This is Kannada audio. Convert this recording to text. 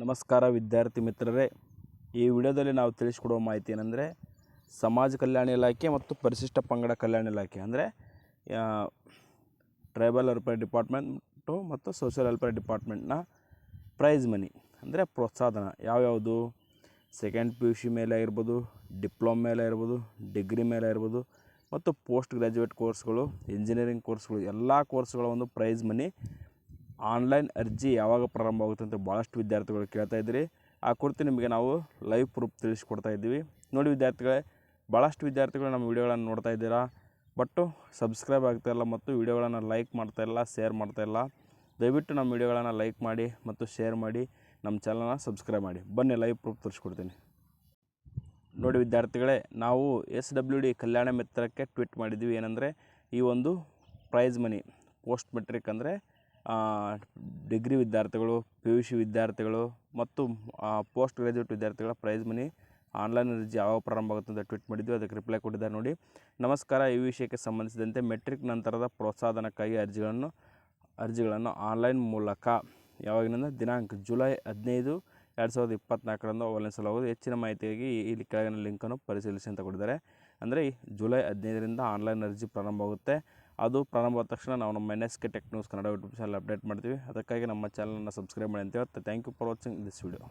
ನಮಸ್ಕಾರ ವಿದ್ಯಾರ್ಥಿ ಮಿತ್ರರೇ. ಈ ವಿಡಿಯೋದಲ್ಲಿ ನಾವು ತಿಳಿಸ್ಕೊಡುವ ಮಾಹಿತಿ ಏನಂದರೆ, ಸಮಾಜ ಕಲ್ಯಾಣ ಇಲಾಖೆ ಮತ್ತು ಪರಿಶಿಷ್ಟ ಪಂಗಡ ಕಲ್ಯಾಣ ಇಲಾಖೆ, ಅಂದರೆ ಟ್ರೈಬಲ್ ವೆಲ್ಫೇರ್ ಡಿಪಾರ್ಟ್ಮೆಂಟು ಮತ್ತು ಸೋಷಿಯಲ್ ವೆಲ್ಫೇರ್ ಡಿಪಾರ್ಟ್ಮೆಂಟ್ನ ಪ್ರೈಸ್ ಮನಿ ಅಂದರೆ ಪ್ರೋತ್ಸಾಹನ ಯಾವ್ಯಾವುದು? ಸೆಕೆಂಡ್ ಪಿ ಯು ಸಿ ಮೇಲೆ ಆಗಿರ್ಬೋದು ಡಿಪ್ಲೊಮ ಮೇಲೆ ಇರ್ಬೋದು ಡಿಗ್ರಿ ಮೇಲೆ ಇರ್ಬೋದು ಮತ್ತು ಪೋಸ್ಟ್ ಗ್ರ್ಯಾಜುಯೇಟ್ ಕೋರ್ಸ್ಗಳು ಇಂಜಿನಿಯರಿಂಗ್ ಕೋರ್ಸ್ಗಳು ಎಲ್ಲ ಕೋರ್ಸ್ಗಳ ಒಂದು ಪ್ರೈಸ್ ಮನಿ ಆನ್ಲೈನ್ ಅರ್ಜಿ ಯಾವಾಗ ಪ್ರಾರಂಭ ಆಗುತ್ತೆ ಅಂತ ಭಾಳಷ್ಟು ವಿದ್ಯಾರ್ಥಿಗಳು ಕೇಳ್ತಾ ಇದ್ದೀರಿ. ಆ ಕುರಿತು ನಿಮಗೆ ನಾವು ಲೈವ್ ಪ್ರೂಫ್ ತಿಳಿಸ್ಕೊಡ್ತಾ ಇದ್ದೀವಿ. ನೋಡಿ ವಿದ್ಯಾರ್ಥಿಗಳೇ ಭಾಳಷ್ಟು ವಿದ್ಯಾರ್ಥಿಗಳು ನಮ್ಮ ವಿಡಿಯೋಗಳನ್ನು ನೋಡ್ತಾ ಇದ್ದೀರಾ. ಬಟ್ಟು ಸಬ್ಸ್ಕ್ರೈಬ್ ಇಲ್ಲ ಮತ್ತು ವಿಡಿಯೋಗಳನ್ನು ಲೈಕ್ ಮಾಡ್ತಾ ಇಲ್ಲ, ಶೇರ್ ಮಾಡ್ತಾ ಇಲ್ಲ, ದಯವಿಟ್ಟು ನಮ್ಮ ವಿಡಿಯೋಗಳನ್ನು ಲೈಕ್ ಮಾಡಿ ಮತ್ತು ಶೇರ್ ಮಾಡಿ, ನಮ್ಮ ಚಾನಲ್ನ ಸಬ್ಸ್ಕ್ರೈಬ್ ಮಾಡಿ. ಬನ್ನಿ ಲೈವ್ ಪ್ರೂಫ್ ತೋರಿಸ್ಕೊಡ್ತೀನಿ ನೋಡಿ ವಿದ್ಯಾರ್ಥಿಗಳೇ, ನಾವು ಎಸ್ ಡಬ್ಲ್ಯೂ ಡಿ ಕಲ್ಯಾಣ ಮಿತ್ರಕ್ಕೆ ಟ್ವೀಟ್ ಮಾಡಿದ್ವಿ ಏನಂದರೆ, ಈ ಒಂದು ಪ್ರೈಸ್ ಮನಿ, ಪೋಸ್ಟ್ ಮೆಟ್ರಿಕ್ ಅಂದರೆ ಡಿಗ್ರಿ ವಿದ್ಯಾರ್ಥಿಗಳು ಪಿ ಯು ಸಿ ವಿದ್ಯಾರ್ಥಿಗಳು ಮತ್ತು ಪೋಸ್ಟ್ ಗ್ರ್ಯಾಜುಯೇಟ್ ವಿದ್ಯಾರ್ಥಿಗಳ ಪ್ರೈಸ್ ಮನಿ ಆನ್ಲೈನ್ ಅರ್ಜಿ ಯಾವಾಗ ಪ್ರಾರಂಭ ಆಗುತ್ತೆ ಅಂತ ಟ್ವೀಟ್ ಮಾಡಿದ್ವಿ. ಅದಕ್ಕೆ ರಿಪ್ಲೈ ಕೊಟ್ಟಿದ್ದಾರೆ ನೋಡಿ. ನಮಸ್ಕಾರ. ಈ ವಿಷಯಕ್ಕೆ ಸಂಬಂಧಿಸಿದಂತೆ ಮೆಟ್ರಿಕ್ ನಂತರದ ಪ್ರೋತ್ಸಾಹನಕ್ಕಾಗಿ ಅರ್ಜಿಗಳನ್ನು ಅರ್ಜಿಗಳನ್ನು ಆನ್ಲೈನ್ ಮೂಲಕ ಯಾವಾಗಿನಿಂದ? ದಿನಾಂಕ ಜುಲೈ ಹದಿನೈದು ಎರಡು ಸಾವಿರದ ಇಪ್ಪತ್ತ್ನಾಲ್ಕರಂದು ಅವಲಂಬಿಸಲಾಗುವುದು. ಹೆಚ್ಚಿನ ಮಾಹಿತಿಗಾಗಿ ಇಲ್ಲಿ ಕೆಳಗಿನ ಲಿಂಕನ್ನು ಪರಿಶೀಲಿಸಿ ಅಂತ ಕೊಟ್ಟಿದ್ದಾರೆ. ಅಂದರೆ ಜುಲೈ ಹದಿನೈದರಿಂದ ಆನ್ಲೈನ್ ಅರ್ಜಿ ಪ್ರಾರಂಭ ಆಗುತ್ತೆ. ಅದು ಪ್ರಾರಂಭ ಆದ ತಕ್ಷಣ ನಾವು ನಮ್ಮ N S K tech news Kannada YouTube channel update ಮಾಡ್ತೀವಿ. ಅದಕ್ಕಾಗಿ ನಮ್ಮ ಚಾನಲನ್ನು ಸಬ್ಸ್ಕ್ರೈಬ್ ಮಾಡಿ ಅಂತ ಹೇಳ್ತಾ thank you for watching this video